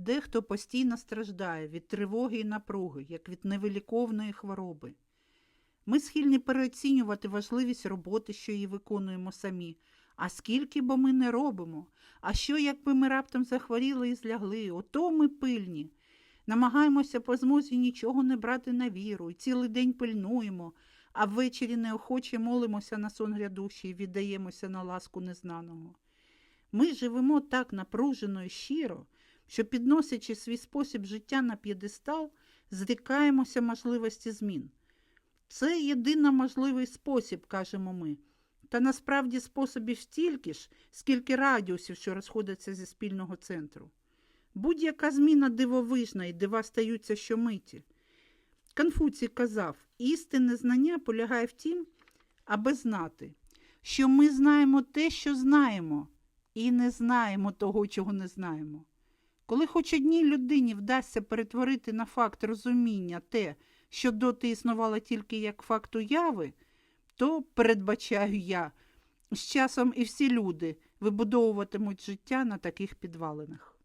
Дехто постійно страждає від тривоги і напруги, як від невиліковної хвороби. Ми схильні переоцінювати важливість роботи, що її виконуємо самі. А скільки бо ми не робимо? А що, якби ми раптом захворіли і злягли? Ото ми пильні. Намагаємося по змозі нічого не брати на віру і цілий день пильнуємо, а ввечері неохоче молимося на сон грядущий і віддаємося на ласку незнаного. Ми живемо так напружено і щиро, що, підносячи свій спосіб життя на п'єдестал, зрікаємося можливості змін. Це єдино можливий спосіб, кажемо ми. Та насправді способів стільки ж, скільки радіусів, що розходяться зі спільного центру. Будь-яка зміна дивовижна і дива стаються щомиті. Конфуцій казав, істинне знання полягає в тім, аби знати, що ми знаємо те, що знаємо, і не знаємо того, чого не знаємо. Коли хоч одній людині вдасться перетворити на факт розуміння те, що доти існувало тільки як факт уяви, то, передбачаю я, з часом і всі люди вибудовуватимуть життя на таких підвалинах.